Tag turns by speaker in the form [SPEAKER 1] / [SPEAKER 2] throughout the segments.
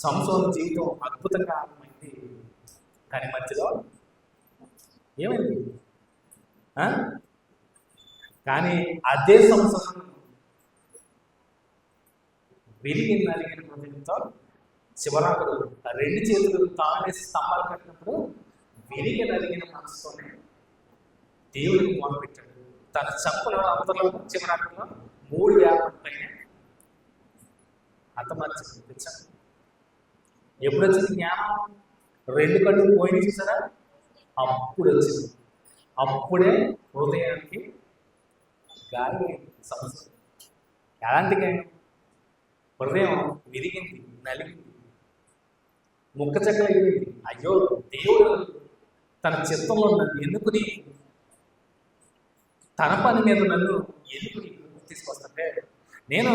[SPEAKER 1] సంసోన జీవితం అద్భుతంగా ఆరంభమైంది. కానీ మధ్యలో ఏమైంది? కానీ అదే సంవత్సరం విరిగి నలిగిన హృదయంతో రెండు చేతులు తానే స్తంభాలు కట్టినప్పుడు విరిగి నలిగిన మనసుతోనే దేవుడికి మొదలుపెట్టాడు తన చంపుల అంతలో శివరాత్రిలో మూడు యాభై పైన హతమార్చి తెచ్చాను ఎప్పుడు వచ్చింది జ్ఞానం? రెండు కళ్ళు పోయి చూసారా? అప్పుడు వచ్చింది అప్పుడే హృదయానికి గాలి సమస్య. ఎలాంటి గాయం హృదయం విరిగింది నలిగింది. ముక్క చెక్కలైంది అయ్యో దేవుడు తన చిత్తంలో నన్ను ఎందుకుని తన పని మీద నన్ను ఎందుకు తీసుకొస్తుంటే నేను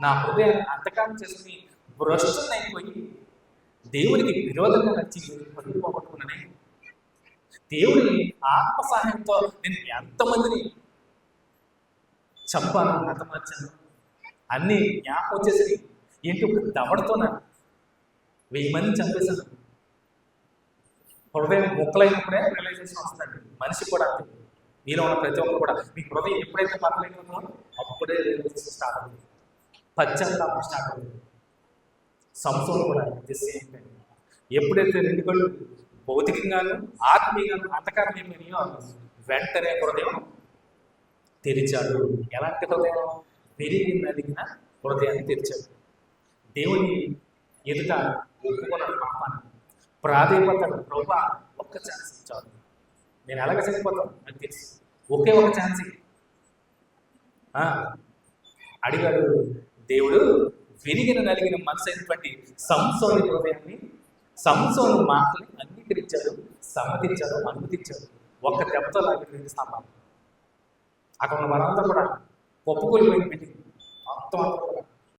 [SPEAKER 1] నా హృదయాన్ని అంతకాలం చేసుకుని భ్రష్టునైపోయి దేవునికి విరోధంగా నచ్చి పడిపోగొట్టుకున్నానే దేవుని ఆత్మ సహాయంతో నేను ఎంతమందిని చంపాను హతమార్చాను అన్నీ జ్ఞాపకం వచ్చేసి ఏంటి? ఒక దవడతోన? వెయ్యి మంది చంపేశాను. హృదయం ముక్కలైనప్పుడే రియలైజేషన్ వస్తాడు మనిషి కూడా మీలో ఉన్న ప్రతి ఒక్కరు కూడా. మీ హృదయం ఎప్పుడైతే పక్కలైపోతుందో అప్పుడే స్టార్ట్ అవుతుంది. పశ్చాత్తాపం స్టార్ట్ అవుతుంది. సంసోన్ కూడా ది సేమ్ థింగ్ ఎప్పుడైతే రెండు కళ్ళు భౌతికంగాను ఆత్మీయంగాను అంతకారం వెంటనే హృదయం తెరిచాడు. ఎలాంటి హృదయం? పెరిగి నలిగిన హృదయాన్ని తెరిచాడు. దేవుని ఎదుట ఒప్పుకున్నాడు పాపాన్ని ప్రాధేయపడ్డాడు ప్రభా ఒక్క ఛాన్స్ ఇచ్చాడు నేను ఎలాగ చనిపోతాను? నాకు తెలుసు. ఒకే ఒక ఛాన్స్ అడిగాడు దేవుడు విరిగిన నలిగిన మనసు అయినటువంటి సంసోని హృదయాన్ని సంసోను మాటని అంగీకరించాడు సమ్మతించాడు అనుమతించాడు ఒక్క దెబ్బతో లాగి రెండు స్తంభాలు అక్కడ ఉన్న వారంతా కూడా ఒప్పుకోలిపోయిన మీటింగ్ మొత్తం